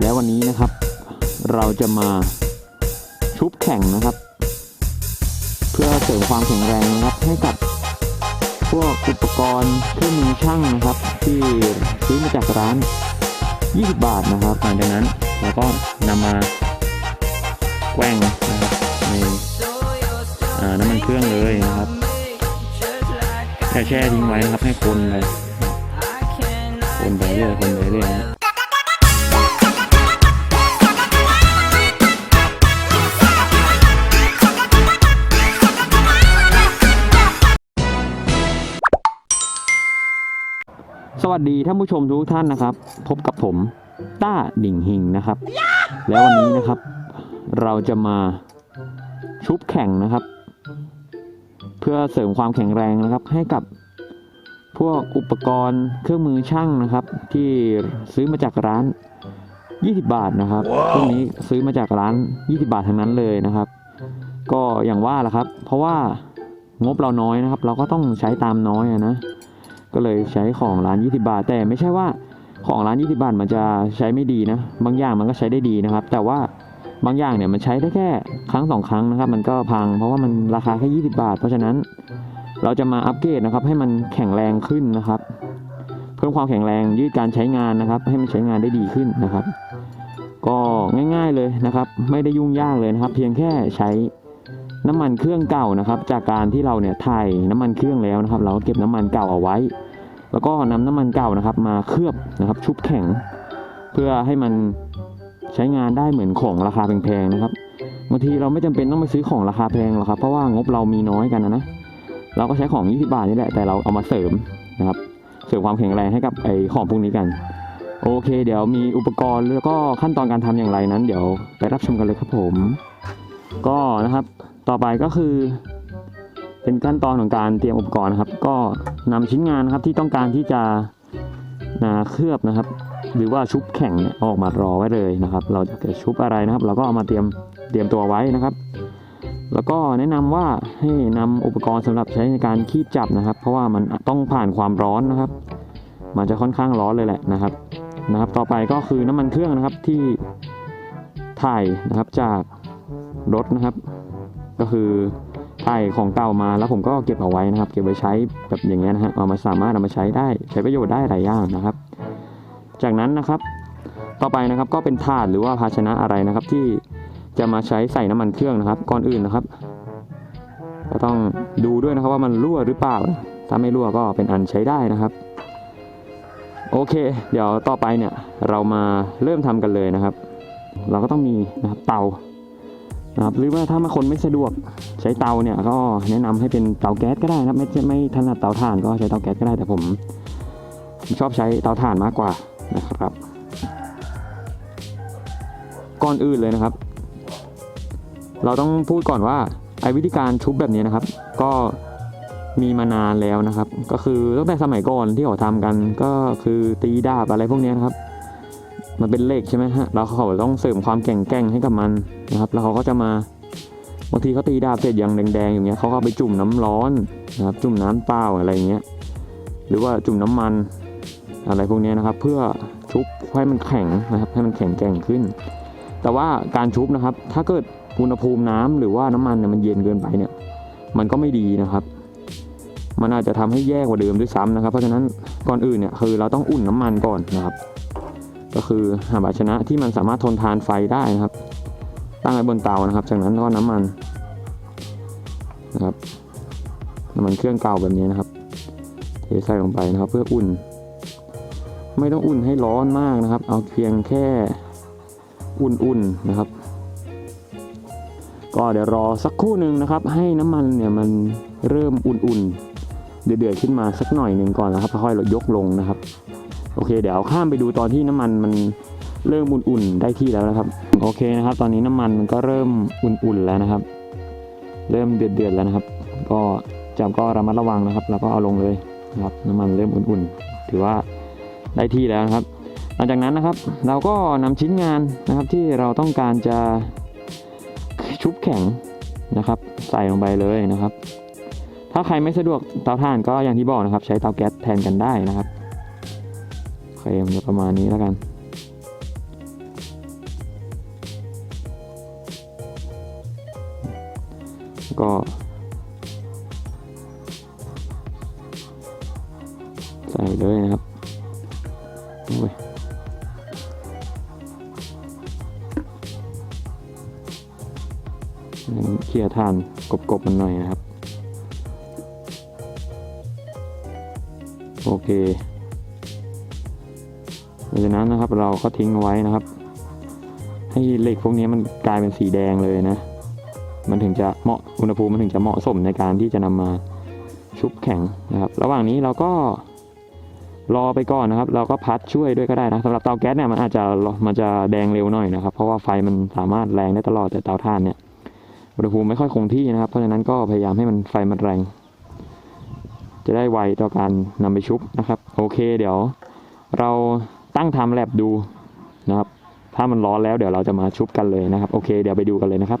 แล้ววันนี้นะครับ เราจะมาชุบแข่งนะครับ เพื่อเสริมความแข็งแรงนะครับให้กับพวกอุปกรณ์เครื่องมือช่างนะครับ ที่ซื้อมาจากร้าน 20 บาทนะครับหลังจากนั้นเราก็นำมาแกว้งนะครับในน้ำมันเครื่องเลยนะครับแช่แช่ทิ้งไว้นะครับให้คนเลยคนไปเรื่อยคนไปเรื่อยนะ วัสดีท่านผู้ชมทุกท่านนะครับ พบกับผมต้าดิ่งหิงนะครับ แล้ววันนี้นะครับ เราจะมาชุบแข่งนะครับ เพื่อเสริมความแข็งแรงนะครับ ให้กับพวกอุปกรณ์เครื่องมือช่างนะครับ ที่ซื้อมาจากร้าน 20 บาทนะครับพวกนี้ซื้อมาจากร้าน 20 บาททั้งนั้นเลยนะครับ ก็อย่างว่าแหละครับ เพราะว่างบเราน้อยนะครับ เราก็ต้องใช้ตามน้อยอะนะ ก็เลยใช้ของร้าน 20 บาท แต่ไม่ใช่ว่าของร้าน 20 บาทมันจะใช้ไม่ดีนะ บางอย่างมันก็ใช้ได้ดีนะครับ แต่ว่าบางอย่างเนี่ยมันใช้ได้แค่ครั้งสองครั้งนะครับ มันก็พังเพราะว่ามันราคาแค่ 20 บาท เพราะฉะนั้นเราจะมาอัปเกรดนะครับ ให้มันแข็งแรงขึ้นนะครับ เพิ่มความแข็งแรงยืดการใช้งานนะครับ ให้มันใช้งานได้ดีขึ้นนะครับ ก็ง่าย ๆเลยนะครับ ไม่ได้ยุ่งยากเลยนะครับ เพียงแค่ใช้ น้ำมันเครื่องเก่านะครับ จากการที่เราเนี่ยถ่ายน้ำมันเครื่องแล้วนะครับ เราก็เก็บน้ำมันเก่าเอาไว้ แล้วก็นำน้ำมันเก่านะครับ มาเคลือบนะครับ ชุบแข็ง เพื่อให้มันใช้งานได้เหมือนของราคาแพงๆนะครับบางทีเราไม่จำเป็นต้องไปซื้อของราคาแพงหรอกครับ เพราะว่างบเรามีน้อยกันนะนะเราก็ใช้ของ 20 บาทนี่แหละแต่เราเอามาเสริมนะครับ เสริมความแข็งแรงให้กับไอของพวกนี้กัน โอเค เดี๋ยวมีอุปกรณ์แล้วก็ขั้นตอนการทำอย่างไรนั้น เดี๋ยวไปรับชมกันเลยครับผม ก็นะครับ ต่อไปก็คือ เป็นขั้นตอนของการเตรียมอุปกรณ์นะครับ ก็นำชิ้นงานนะครับที่ต้องการที่จะนาเคลือบนะครับ หรือว่าชุบแข็งเนี่ยออกมารอไว้เลยนะครับ เราจะชุบอะไรนะครับ เราก็เอามาเตรียมเตรียมตัวไว้นะครับ แล้วก็แนะนำว่าให้นำอุปกรณ์สำหรับใช้ในการคีบจับนะครับ เพราะว่ามันต้องผ่านความร้อนนะครับ มันจะค่อนข้างร้อนเลยแหละนะครับนะครับ ต่อไปก็คือน้ำมันเครื่องนะครับที่ถ่ายนะครับจากรถนะครับ ก็คือถ่ของเก่ามาแล้วผมก็เก็บเอาไว้นะครับ เก็บไว้ใช้แบบอย่างเงี้ยนะฮะเอามาสามารถเอามาใช้ได้ใช้ประโยชน์ได้หลายอย่างนะครับ จากนั้นนะครับ ต่อไปนะครับก็เป็นถาดหรือว่าภาชนะอะไรนะครับ ที่จะมาใช้ใส่น้ำมันเครื่องนะครับ ก่อนอื่นนะครับ ก็ต้องดูด้วยนะครับว่ามันรั่วหรือเปล่า ถ้าไม่รั่วก็เป็นอันใช้ได้นะครับ โอเค เดี๋ยวต่อไปเนี่ยเรามาเริ่มทำกันเลยนะครับ เราก็ต้องมีนะครับเตา ครับหรือว่าถ้ามาคนไม่สะดวกใช้เตาเนี่ยก็แนะนำให้เป็นเตาแก๊สก็ได้นะครับไม่ไม่ถนัดเตาถ่านก็ใช้เตาแก๊สก็ได้แต่ผมผมชอบใช้เตาถ่านมากกว่านะครับก่อนอื่นเลยนะครับ เราต้องพูดก่อนว่าไอ้วิธีการชุบแบบนี้นะครับ ก็มีมานานแล้วนะครับ ก็คือตั้งแต่สมัยก่อนที่เขาทำกันก็คือตีดาบอะไรพวกนี้นะครับ มันเป็นเหล็กใช่ไหมฮะแล้วเขาต้องเสริมความแข็งแกร่งให้กับมันนะครับ แล้วเขาก็จะมาบางทีเขาตีดาบเสร็จอยังแดงๆอย่างเงี้ยเขาก็เอาไปจุ่มน้ำร้อนนะครับจุ่มน้ำเปล่าอะไรเงี้ยหรือว่าจุ่มน้ำมันอะไรพวกนี้นะครับ เพื่อชุบให้มันแข็งนะครับให้มันแข็งแกร่งขึ้น แต่ว่าการชุบนะครับ ถ้าเกิดอุณหภูมิน้ำหรือว่าน้ำมันเนี่ยมันเย็นเกินไปเนี่ยมันก็ไม่ดีนะครับ มันอาจจะทำให้แย่กว่าเดิมด้วยซ้ำนะครับ เพราะฉะนั้นก่อนอื่นเนี่ยคือเราต้องอุ่นน้ำมันก่อนนะครับ ก็คือหาภาชนะที่มันสามารถทนทานไฟได้นะครับ ตั้งไว้บนเตานะครับ จากนั้นก็น้ำมันนะครับน้ำมันเครื่องเก่าแบบนี้นะครับเทใส่ลงไปนะครับ เพื่ออุ่น ไม่ต้องอุ่นให้ร้อนมากนะครับ เอาเพียงแค่อุ่นๆนะครับ ก็เดี๋ยวรอสักครู่หนึ่งนะครับ ให้น้ำมันเนี่ยมันเริ่มอุ่นๆเดือดๆขึ้นมาสักหน่อยหนึ่งก่อนนะครับค่อยๆเรายกลงนะครับ อเคเดี๋ยวข้ามไปดูตอนที่น้ำมันมันเริ่มอุ่นๆได้ที่แล้วนะครับ โอเคนะครับ ตอนนี้น้ำมันมันก็เริ่มอุ่นๆแล้วนะครับ เริ่มเดือดๆแล้วนะครับ ก็จับก็ระมัดระวังนะครับ แล้วก็เอาลงเลยนะครับ น้ำมันเริ่มอุ่นๆ ถือว่าได้ที่แล้วนะครับ หลังจากนั้นนะครับ เราก็นำชิ้นงานนะครับที่เราต้องการจะชุบแข็งนะครับ ใส่ลงไปเลยนะครับ ถ้าใครไม่สะดวกเตาถ่านก็อย่างที่บอกนะครับ ใช้เตาแก๊สแทนกันได้นะครับ รมประมาณนี้แล้วกัน ก็ใส่เลยนะครับเคลียร์ทานกบๆมันหน่อยนะครับ โอเค จากนั้นนะครับเราก็ทิ้งเอาไว้นะครับ ให้เหล็กพวกนี้มันกลายเป็นสีแดงเลยนะ มันถึงจะเหมาะอุณหภูมิมันถึงจะเหมาะสมในการที่จะนำมาชุบแข็งนะครับ ระหว่างนี้เราก็รอไปก่อนนะครับ เราก็พัดช่วยด้วยก็ได้นะสำหรับเตาแก๊สเนี่ยมันอาจจะมันจะแดงเร็วหน่อยนะครับ เพราะว่าไฟมันสามารถแรงได้ตลอดแต่เตาถ่านเนี่ยอุณหภูมิไม่ค่อยคงที่นะครับ เพราะฉะนั้นก็พยายามให้มันไฟมันแรง จะได้ไวต่อการนำไปชุบนะครับ โอเค เดี๋ยวเรา ตั้งทำแลบดูนะครับ ถ้ามันร้อนแล้วเดี๋ยวเราจะมาชุบกันเลยนะครับ โอเค เดี๋ยวไปดูกันเลยนะครับ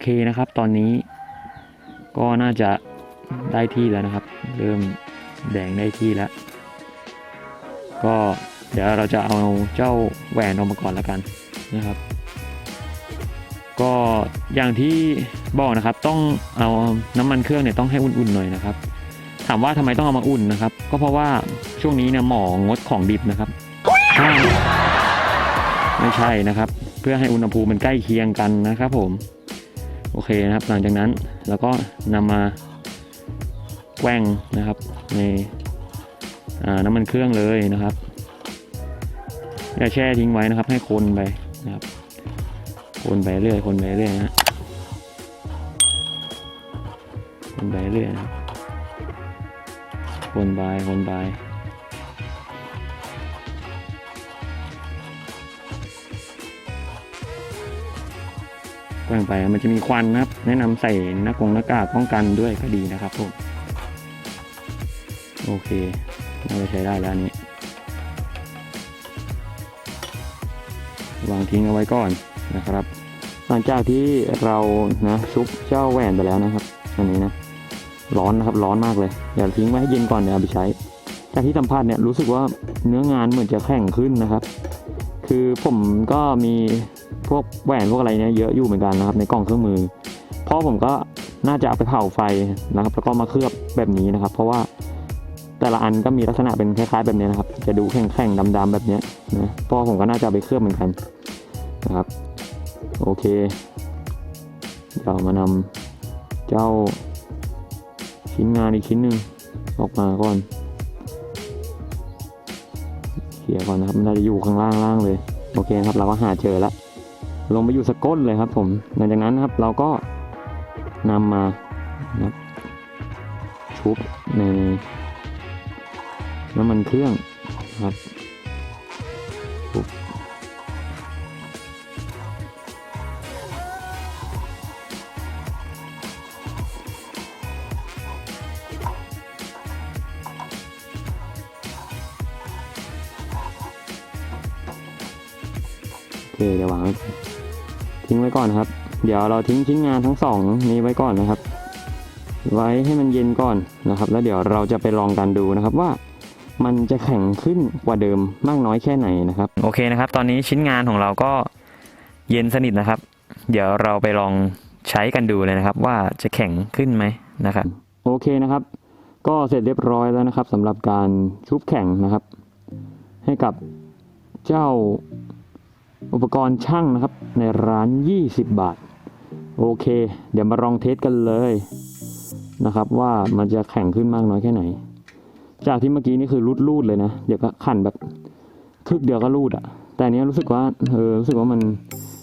เคนะครับ ตอนนี้ก็น่าจะได้ที่แล้วนะครับ เริ่มแดงได้ที่แล้ว ก็เดี๋ยวเราจะเอาเจ้าแหวนออกมาก่อนแล้วกันนะครับ ก็อย่างที่บอกนะครับต้องเอาน้ำมันเครื่องเนี่ยต้องให้อุ่นๆหน่อยนะครับ ถามว่าทำไมต้องเอามาอุ่นนะครับ ก็เพราะว่าช่วงนี้เนี่ยหมองดของดิบนะครับไม่ใช่นะครับ เพื่อให้อุณหภูมิมันใกล้เคียงกันนะครับผม โอเคนะครับ หลังจากนั้นเราก็นำมาแกว่งนะครับในน้ำมันเครื่องเลยนะครับอย่าแช่ทิ้งไว้นะครับ ให้คนไปนะครับ คนไปเรื่อยคนไปเรื่อยนะฮะคนไปเรื่อยนะครับคนไปคนไป กว่งไปมันจะมีควันนะครับ แนะนำใส่หน้ากงหน้ากากป้องกันด้วยก็ดีนะครับผมโอเคน่าจะใช้ได้แล้วนนี้วางทิ้งเอาไว้ก่อนนะครับหลังจากที่เรานะชุบเจ้าแหวนไปแล้วนะครับอันนี้นะร้อนนะครับร้อนมากเลยเดี๋ยวทิ้งไว้ให้เย็นก่อนเดี๋ยวเอาไปใช้จากที่สัมผัสเนี่ยรู้สึกว่าเนื้องานเหมือนจะแข็งขึ้นนะครับ คือผมก็มี พวกแหวนพวกอะไรเนี่ยเยอะอยู่เหมือนกันนะครับ ในกล่องเครื่องมือเพราะผมก็น่าจะเอาไปเผาไฟนะครับ แล้วก็มาเคลือบแบบนี้นะครับ เพราะว่าแต่ละอันก็มีลักษณะเป็นคล้ายๆแบบนี้นะครับ จะดูแข็งๆดำๆแบบนี้นะเพราะผมก็น่าจะไปเคลือบเหมือนกันนะครับ โอเค เดี๋ยวมานำเจ้าชิ้นงานอีกชิ้นหนึ่งออกมาก่อนเขี่ยก่อนนะครับมันน่าจะอยู่ข้างล่างล่างเลย โอเคครับเราก็หาเจอแล้ว ลงไปอยู่สก้นเลยครับผม หลังจากนั้นนะครับเราก็นำมานะชุบในน้ำมันเครื่องครับชุบโอเคเดี๋ยววางไว้ ก่อนทิ้งไว้ก่อนครับ เดี๋ยวเราทิ้งชิ้นงานทั้งสองนี้ไว้ก่อนนะครับ ไว้ให้มันเย็นก่อนนะครับ แล้วเดี๋ยวเราจะไปลองกันดูนะครับว่ามันจะแข็งขึ้นกว่าเดิมมากน้อยแค่ไหนนะครับ โอเคนะครับ ตอนนี้ชิ้นงานของเราก็เย็นสนิทนะครับ เดี๋ยวเราไปลองใช้กันดูเลยนะครับ ว่าจะแข็งขึ้นไหมนะครับโโอเคนะครับ ก็เสร็จเรียบร้อยแล้วนะครับสำหรับการชุบแข่งนะครับ ให้กับเจ้า อุปกรณ์ช่างนะครับในร้าน 20 บาท โอเค เดี๋ยวมาลองเทสกันเลยนะครับ ว่ามันจะแข่งขึ้นมากน้อยแค่ไหน จากที่เมื่อกี้นี่คือรูดรูดเลยนะ เดี๋ยวก็ขันแบบคึกเดียวก็รูดอะแต่เนี้ยรู้สึกว่าเออรู้สึกว่ามัน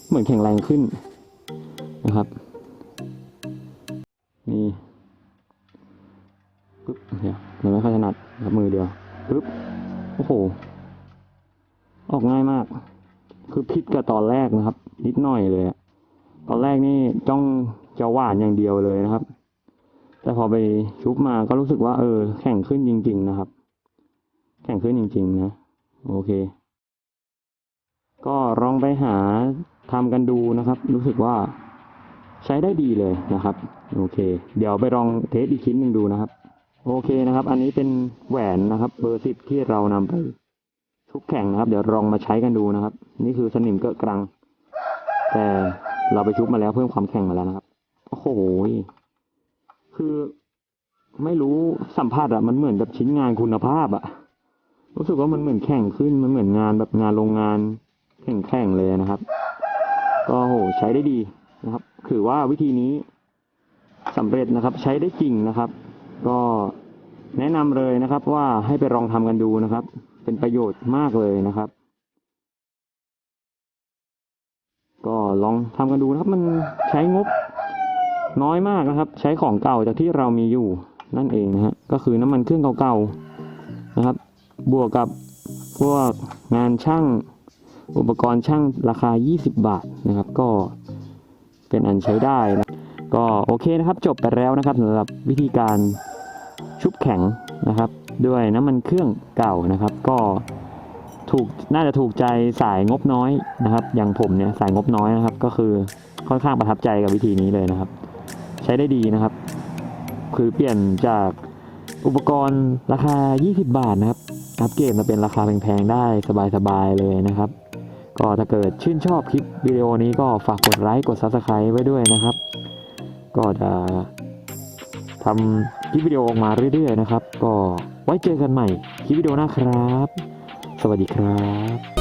เหมือนแข็งแรงขึ้นนะครับนี่ปึ๊บเดี๋ยวมันไม่ค่อยถนัดกับมือเดียวปึ๊บโอ้โห ออกง่ายมาก คือผิดกับตอนแรกนะครับ นิดหน่อยเลยตอนแรกนี่จ้องจะหวานอย่างเดียวเลยนะครับ แต่พอไปชุบมาก็รู้สึกว่า เออ แข่งขึ้นจริง ๆ นะครับ แข่งขึ้นจริง ๆ นะ โอเค ก็ลองไปหาทำกันดูนะครับ รู้สึกว่าใช้ได้ดีเลยนะครับ โอเค เดี๋ยวไปลองเทสอีกชิ้นหนึ่งดูนะครับ โอเคนะครับ อันนี้เป็นแหวนนะครับ เบอร์สิบที่เรานำไป ชุบแข่งนะครับ เดี๋ยวลองมาใช้กันดูนะครับ นี่คือสนิมเกะกรัง แต่เราไปชุบมาแล้วเพิ่มความแข็งมาแล้วนะครับโอ้โหคือไม่รู้สัมผัสอะมันเหมือนกับชิ้นงานคุณภาพอะรู้สึกว่ามันเหมือนแข่งขึ้นมันเหมือนงานแบบงานโรงงานแข่งแข่งๆเลยนะครับ ก็โหใช้ได้ดีนะครับ ถือว่าวิธีนี้สำเร็จนะครับ ใช้ได้จริงนะครับ ก็แนะนำเลยนะครับว่าให้ไปลองทำกันดูนะครับ เป็นประโยชน์มากเลยนะครับ ก็ลองทำกันดูนะครับ มันใช้งบน้อยมากนะครับ ใช้ของเก่าจากที่เรามีอยู่นั่นเองนะฮะก็คือน้ำมันเครื่องเก่าๆนะครับ บวกกับพวกงานช่างอุปกรณ์ช่างราคา 20 บาทนะครับ ก็เป็นอันใช้ได้นะก็โอเคนะครับ จบไปแล้วนะครับสำหรับวิธีการชุบแข็งนะครับ ด้วยน้ำมันเครื่องเก่านะครับ ก็ถูกน่าจะถูกใจสายงบน้อยนะครับ อย่างผมเนี่ยสายงบน้อยนะครับ ก็คือค่อนข้างประทับใจกับวิธีนี้เลยนะครับ ใช้ได้ดีนะครับ คือเปลี่ยนจากอุปกรณ์ราคา 20 บาทนะครับอัปเกรดมาเป็นราคาแพงๆได้สบายๆเลยนะครับ ก็ถ้าเกิดชื่นชอบคลิปวิดีโอนี้ก็ฝากกดไลค์กด Subscribe ไว้ด้วยนะครับ ก็จะ ทำคลิปวิดีโอออกมาเรื่อยๆนะครับ ก็ไว้เจอกันใหม่คลิปวิดีโอหน้าครับ สวัสดีครับ